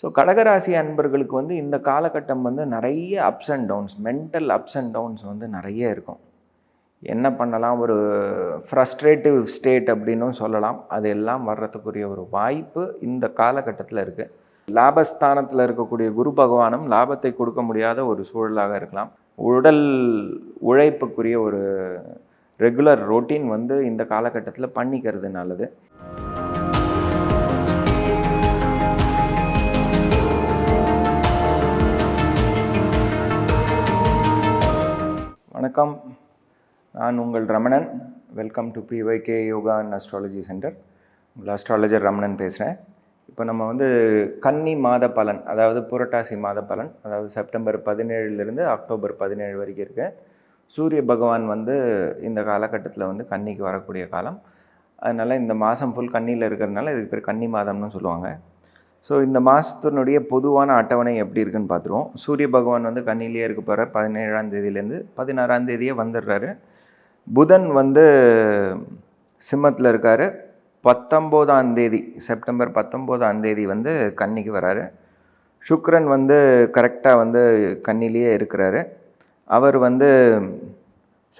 So கடகராசி அன்பர்களுக்கு வந்து இந்த காலகட்டம் வந்து நிறைய ups and downs mental ups and downs வந்து நிறைய இருக்கும். என்ன பண்ணலாம்? ஒரு ஃப்ரஸ்ட்ரேட்டிவ் ஸ்டேட் அப்படின்னும் சொல்லலாம். அது எல்லாம் வர்றதுக்குரிய ஒரு வாய்ப்பு இந்த காலகட்டத்தில் இருக்குது லாபஸ்தானத்தில் இருக்கக்கூடிய குரு பகவானும் லாபத்தை கொடுக்க முடியாத ஒரு சூழலாக இருக்கலாம். உடல் உழைப்புக்குரிய ஒரு ரெகுலர் ரொட்டீன் வந்து இந்த காலகட்டத்தில் பண்ணிக்கிறது நல்லது. வணக்கம். நான் உங்கள் Ramanan. Welcome to BYK yoga and astrology centre உங்கள் அஸ்ட்ராலஜர் ரமணன் பேசுகிறேன் இப்போ நம்ம வந்து கன்னி மாத பலன் அதாவது புரட்டாசி மாத பலன் அதாவது செப்டம்பர் பதினேழுலேருந்து அக்டோபர் பதினேழு வரைக்கும் இருக்கு. சூரிய பகவான் வந்து இந்த காலகட்டத்தில் வந்து கன்னிக்கு வரக்கூடிய காலம். அதனால் இந்த மாதம் ஃபுல் கன்னியில் இருக்கிறதுனால இதுக்கு பேர் கன்னி மாதம்னு சொல்லுவாங்க. ஸோ இந்த மாதத்தினுடைய பொதுவான அட்டவணை எப்படி இருக்குன்னு பார்த்துருவோம். சூரிய பகவான் வந்து கண்ணிலேயே இருக்க போகிறார் பதினேழாம் தேதியிலேருந்து பதினாறாம் தேதியே வந்துடுறாரு. புதன் வந்து சிம்மத்தில் இருக்கார். பத்தொம்போதாம் தேதி செப்டம்பர் பத்தொம்போதாம் தேதி வந்து கன்னிக்கு வராரு. சுக்ரன் வந்து கரெக்டாக வந்து கன்னிலேயே இருக்கிறாரு. அவர் வந்து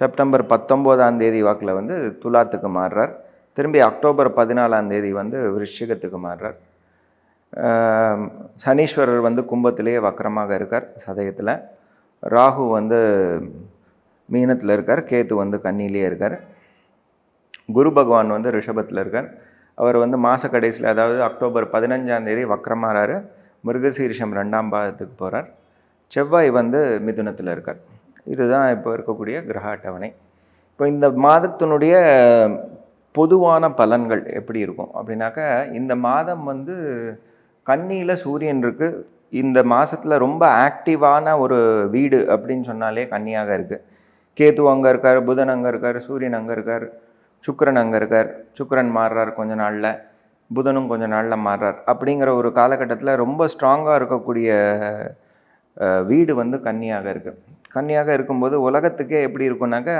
செப்டம்பர் பத்தொம்போதாம் தேதி வாக்கில் வந்து துலாத்துக்கு மாறுறார். திரும்பி அக்டோபர் பதினாலாம் தேதி வந்து விருஷிகத்துக்கு மாறுறார். சனீஸ்வரர் வந்து கும்பத்திலேயே வக்கரமாக இருக்கார் சதயத்தில். ராகு வந்து மீனத்தில் இருக்கார் கேத்து வந்து கன்னியிலே இருக்கார். குரு பகவான் வந்து ரிஷபத்தில் இருக்கார். அவர் வந்து மாத கடைசியில் அதாவது அக்டோபர் பதினஞ்சாந்தேதி வக்கரமாறாரு. மிருகசீரிஷம் ரெண்டாம் பாதத்துக்கு போகிறார் செவ்வாய் வந்து மிதுனத்தில் இருக்கார். இதுதான் இப்போ இருக்கக்கூடிய கிரக அட்டவணை. இப்போ இந்த மாதத்தினுடைய பொதுவான பலன்கள் எப்படி இருக்கும் அப்படின்னாக்கா இந்த மாதம் வந்து கன்னியில் சூரியன் இருக்குது இந்த மாதத்தில் ரொம்ப ஆக்டிவான ஒரு வீடு அப்படின்னு சொன்னாலே கன்னியாக இருக்குது கேது அங்கே இருக்கார் புதன் அங்கே இருக்கார் சூரியன் அங்கே இருக்கார் சுக்கரன் அங்கே இருக்கார். சுக்கரன் மாறுறார் கொஞ்ச நாளில் புதனும் கொஞ்ச நாளில் மாறுறார். அப்படிங்கிற ஒரு காலகட்டத்தில் ரொம்ப ஸ்ட்ராங்காக இருக்கக்கூடிய வீடு வந்து கன்னியாக இருக்குது கன்னியாக இருக்கும்போது உலகத்துக்கே எப்படி இருக்கும்னாக்கா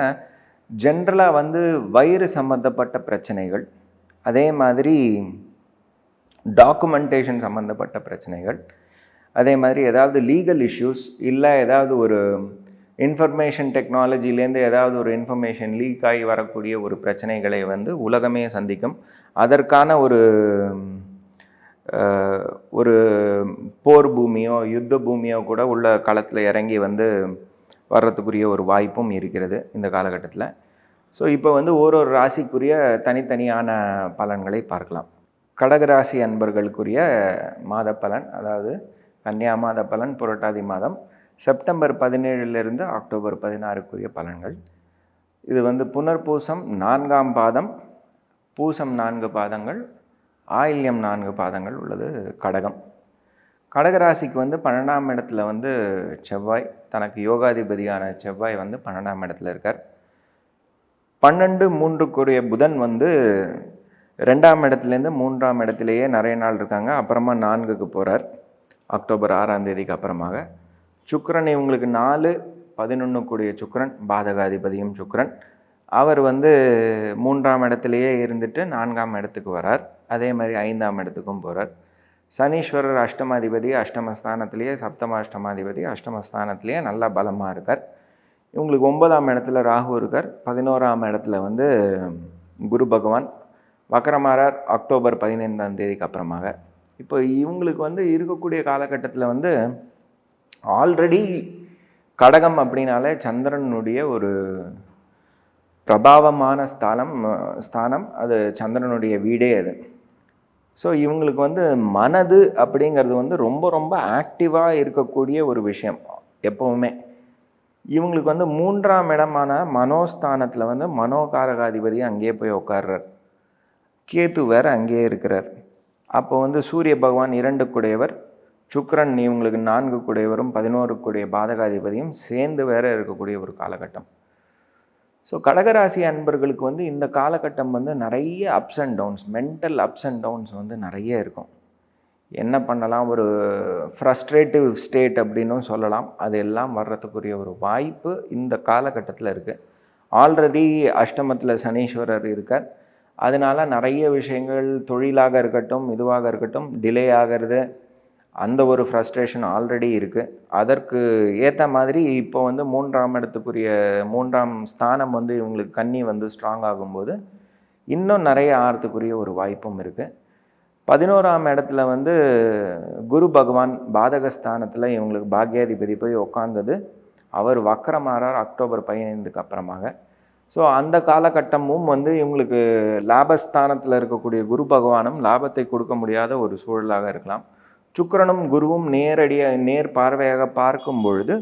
ஜென்ரலாக வந்து வயிறு சம்மந்தப்பட்ட பிரச்சனைகள். அதே மாதிரி டாக்குமெண்டேஷன் சம்மந்தப்பட்ட பிரச்சனைகள். அதே மாதிரி ஏதாவது லீகல் இஷ்யூஸ் இல்லை ஏதாவது ஒரு இன்ஃபர்மேஷன் டெக்னாலஜிலேருந்து ஏதாவது ஒரு இன்ஃபர்மேஷன் லீக் ஆகி வரக்கூடிய ஒரு பிரச்சனைகளை வந்து உலகமே சந்திக்கும். அதற்கான ஒரு ஒரு போர் பூமியோ யுத்த பூமியோ கூட உள்ள களத்தில் இறங்கி வந்து வர்றதுக்குரிய ஒரு வாய்ப்பும் இருக்கிறது இந்த காலகட்டத்தில். ஸோ இப்போ வந்து ஒரு ஒரு ராசிக்குரிய தனித்தனியான பலன்களை பார்க்கலாம். கடகராசி அன்பர்களுக்குரிய மாத பலன் அதாவது கன்னியா மாத பலன் புரட்டாதி மாதம் செப்டம்பர் பதினேழுலேருந்து அக்டோபர் பதினாறுக்குரிய பலன்கள். இது வந்து புனர்பூசம் நான்காம் பாதம் பூசம் நான்கு பாதங்கள் ஆயில்யம் நான்கு பாதங்கள் உள்ளது கடகம். கடகராசிக்கு வந்து பன்னெண்டாம் இடத்துல வந்து செவ்வாய் தனக்கு யோகாதிபதியான செவ்வாய் வந்து பன்னெண்டாம் இடத்துல இருக்கார். பன்னெண்டு மூன்றுக்குரிய புதன் வந்து ரெண்டாம் இடத்துலேருந்து மூன்றாம் இடத்துலையே நிறைய நாள் இருக்காங்க. அப்புறமா நான்குக்கு போகிறார் அக்டோபர் ஆறாம் தேதிக்கு அப்புறமாக. சுக்ரன் இவங்களுக்கு நாலு பதினொன்று கூடிய சுக்கிரன் பாதகாதிபதியும் சுக்ரன் அவர் வந்து மூன்றாம் இடத்துலையே இருந்துட்டு நான்காம் இடத்துக்கு வரார். அதே மாதிரி ஐந்தாம் இடத்துக்கும் போகிறார் சனீஸ்வரர் அஷ்டமாதிபதி அஷ்டமஸ்தானத்திலேயே சப்தமாஷ்டமாதிபதி அஷ்டமஸ்தானத்திலேயே நல்லா பலமாக இருக்கார். இவங்களுக்கு ஒன்பதாம் இடத்துல ராகு இருக்கார். பதினோராம் இடத்துல வந்து குரு பகவான் வக்கரமாறார் அக்டோபர் பதினைந்தாம் தேதிக்கு அப்புறமாக. இப்போ இவங்களுக்கு வந்து இருக்கக்கூடிய காலகட்டத்தில் வந்து ஆல்ரெடி கடகம் அப்படின்னாலே சந்திரனுடைய ஒரு பிரபாவமான ஸ்தானம் ஸ்தானம். அது சந்திரனுடைய வீடே அது. ஸோ இவங்களுக்கு வந்து மனது அப்படிங்கிறது வந்து ரொம்ப ரொம்ப ஆக்டிவாக இருக்கக்கூடிய ஒரு விஷயம் எப்பவுமே. இவங்களுக்கு வந்து மூன்றாம் இடமான மனோஸ்தானத்தில் வந்து மனோகாரகாதிபதி அங்கேயே போய் உட்கார்றார். கேத்து வேறு அங்கேயே இருக்கிறார். அப்போ வந்து சூரிய பகவான் இரண்டு குடையவர் சுக்கிரன் இவங்களுக்கு நான்கு குடையவரும் பதினோரு கூடிய பாதகாதிபதியும் சேர்ந்து வேற இருக்கக்கூடிய ஒரு காலகட்டம். ஸோ கடகராசி அன்பர்களுக்கு வந்து இந்த காலகட்டம் வந்து நிறைய ups and downs mental ups and downs வந்து நிறைய இருக்கும். என்ன பண்ணலாம்? ஒரு ஃப்ரஸ்ட்ரேட்டிவ் ஸ்டேட் அப்படின்னும் சொல்லலாம். அது எல்லாம் வர்றதுக்குரிய ஒரு வாய்ப்பு இந்த காலகட்டத்தில் இருக்குது ஆல்ரெடி அஷ்டமத்தில் சனீஸ்வரர் இருக்கார். அதனால நிறைய விஷயங்கள் தொழிலாக இருக்கட்டும் இதுவாக இருக்கட்டும் டிலே ஆகிறது அந்த ஒரு ஃப்ரஸ்ட்ரேஷன் ஆல்ரெடி இருக்குது அதற்கு ஏற்ற மாதிரி இப்போ வந்து மூன்றாம் இடத்துக்குரிய மூன்றாம் ஸ்தானம் வந்து இவங்களுக்கு கன்னி வந்து ஸ்ட்ராங் ஆகும்போது இன்னும் நிறைய ஆறத்துக்குரிய ஒரு வாய்ப்பும் இருக்குது பதினோராம் இடத்துல வந்து குரு பகவான் பாதகஸ்தானத்தில் இவங்களுக்கு பாக்யாதிபதி போய் உட்காந்தது அவர் வக்கரமாறார் அக்டோபர் பதினைந்துக்கு அப்புறமாக. ஸோ அந்த காலகட்டமும் வந்து இவங்களுக்கு லாபஸ்தானத்தில் இருக்கக்கூடிய குரு பகவானும் லாபத்தை கொடுக்க முடியாத ஒரு சூழலாக இருக்கலாம். சுக்கரனும் குருவும் நேரடியாக நேர் பார்வையாக பார்க்கும் பொழுது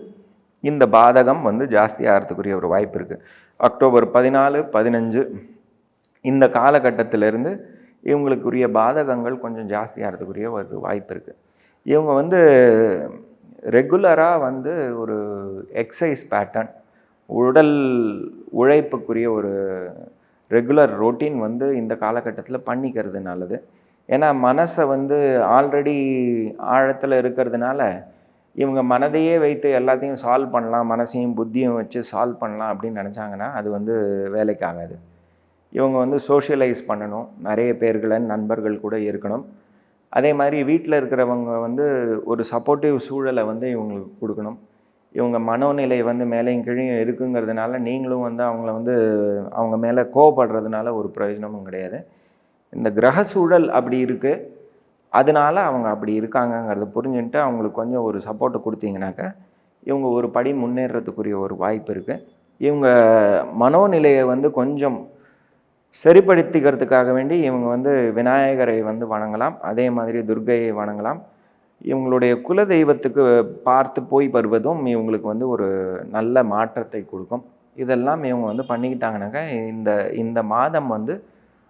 இந்த பாதகம் வந்து ஜாஸ்தி ஆகிறதுக்குரிய ஒரு வாய்ப்பு இருக்குது அக்டோபர் பதினாலு பதினஞ்சு இந்த காலகட்டத்திலிருந்து இவங்களுக்குரிய பாதகங்கள் கொஞ்சம் ஜாஸ்தி ஆகிறதுக்குரிய ஒரு வாய்ப்பு இருக்குது இவங்க வந்து ரெகுலராக வந்து ஒரு எக்ஸசைஸ் பேட்டர்ன் உடல் உழைப்புக்குரிய ஒரு ரெகுலர் ரொட்டீன் வந்து இந்த காலகட்டத்தில் பண்ணிக்கிறது நல்லது. ஏன்னா மனசை வந்து ஆல்ரெடி ஆழத்தில் இருக்கிறதுனால இவங்க மனதையே வைத்து எல்லாத்தையும் சால்வ் பண்ணலாம் மனசையும் புத்தியும் வச்சு சால்வ் பண்ணலாம் அப்படின்னு நினச்சாங்கன்னா அது வந்து வேலைக்கு ஆகாது. இவங்க வந்து சோஷியலைஸ் பண்ணணும். நிறைய பேர்களை நண்பர்கள் கூட இருக்கணும். அதே மாதிரி வீட்டில் இருக்கிறவங்க வந்து ஒரு சப்போர்ட்டிவ் சூழலை வந்து இவங்களுக்கு கொடுக்கணும். இவங்க மனோநிலை வந்து மேலேயும் கீழையும் இருக்குங்கிறதுனால நீங்களும் வந்து அவங்கள வந்து அவங்க மேலே கோவப்படுறதுனால ஒரு பிரயோஜனமும் கிடையாது. இந்த கிரக சூழல் அப்படி இருக்குது அதனால அவங்க அப்படி இருக்காங்கங்கிறத புரிஞ்சுட்டு அவங்களுக்கு கொஞ்சம் ஒரு சப்போர்ட்டை கொடுத்தீங்கனாக்கா இவங்க ஒரு படி முன்னேறதுக்குரிய ஒரு வாய்ப்பு இருக்குது இவங்க மனோநிலையை வந்து கொஞ்சம் சரிப்படுத்திக்கிறதுக்காக வேண்டி இவங்க வந்து விநாயகரை வந்து வணங்கலாம். அதே மாதிரி துர்கையை வணங்கலாம். இவங்களுடைய குல தெய்வத்துக்கு பார்த்து போய் வருவதும் இவங்களுக்கு வந்து ஒரு நல்ல மாற்றத்தை கொடுக்கும். இதெல்லாம் இவங்க வந்து பண்ணிக்கிட்டாங்கனாக்கா இந்த இந்த மாதம் வந்து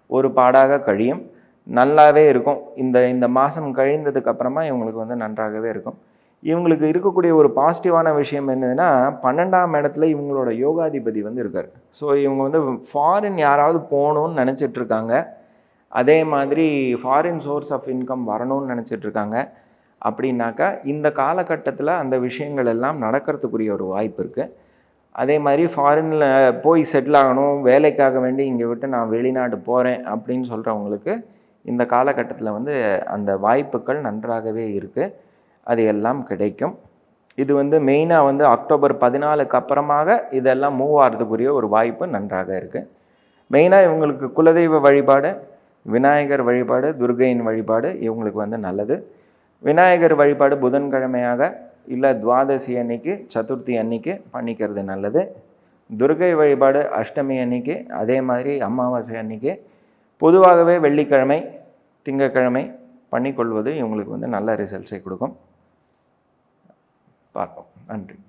ஒரு பாடாக கழியும். நல்லாவே இருக்கும். இந்த இந்த மாதம் கழிந்ததுக்கு அப்புறமா இவங்களுக்கு வந்து நன்றாகவே இருக்கும். இவங்களுக்கு இருக்கக்கூடிய ஒரு பாசிட்டிவான விஷயம் என்னதுன்னா பன்னெண்டாம் இடத்துல இவங்களோட யோகாதிபதி வந்து இருக்கார். ஸோ இவங்க வந்து ஃபாரின் யாராவது போகணும்னு நினச்சிட்டு இருக்காங்க. அதே மாதிரி ஃபாரின் சோர்ஸ் ஆஃப் இன்கம் வரணும்னு நினச்சிட்டு இருக்காங்க. அப்படின்னாக்கா இந்த காலகட்டத்தில் அந்த விஷயங்கள் எல்லாம் நடக்கிறதுக்குரிய ஒரு வாய்ப்பு இருக்குது அதே மாதிரி ஃபாரினில் போய் செட்டில் ஆகணும் வேலைக்காக வேண்டி இங்கே விட்டு நான் வெளிநாடு போகிறேன் அப்படின்னு சொல்கிறவங்களுக்கு இந்த காலகட்டத்தில் வந்து அந்த வாய்ப்புகள் நன்றாகவே இருக்குது அது எல்லாம் கிடைக்கும். இது வந்து மெயினாக வந்து அக்டோபர் பதினாலுக்கு அப்புறமாக இதெல்லாம் மூவ் ஆகிறதுக்குரிய ஒரு வாய்ப்பு நன்றாக இருக்குது மெயினாக இவங்களுக்கு குலதெய்வ வழிபாடு விநாயகர் வழிபாடு துர்கையின் வழிபாடு இவங்களுக்கு வந்து நல்லது. விநாயகர் வழிபாடு புதன்கிழமையாக இல்லை துவாதசி அன்னைக்கு சதுர்த்தி அன்னைக்கு பண்ணிக்கிறது நல்லது. துர்கை வழிபாடு அஷ்டமி அன்னைக்கு அதே மாதிரி அமாவாசை அன்னைக்கு. பொதுவாகவே வெள்ளிக்கிழமை திங்கக்கிழமை பண்ணிக்கொள்வது இவங்களுக்கு வந்து நல்ல ரிசல்ட்ஸை கொடுக்கும். பார்ப்போம். நன்றி.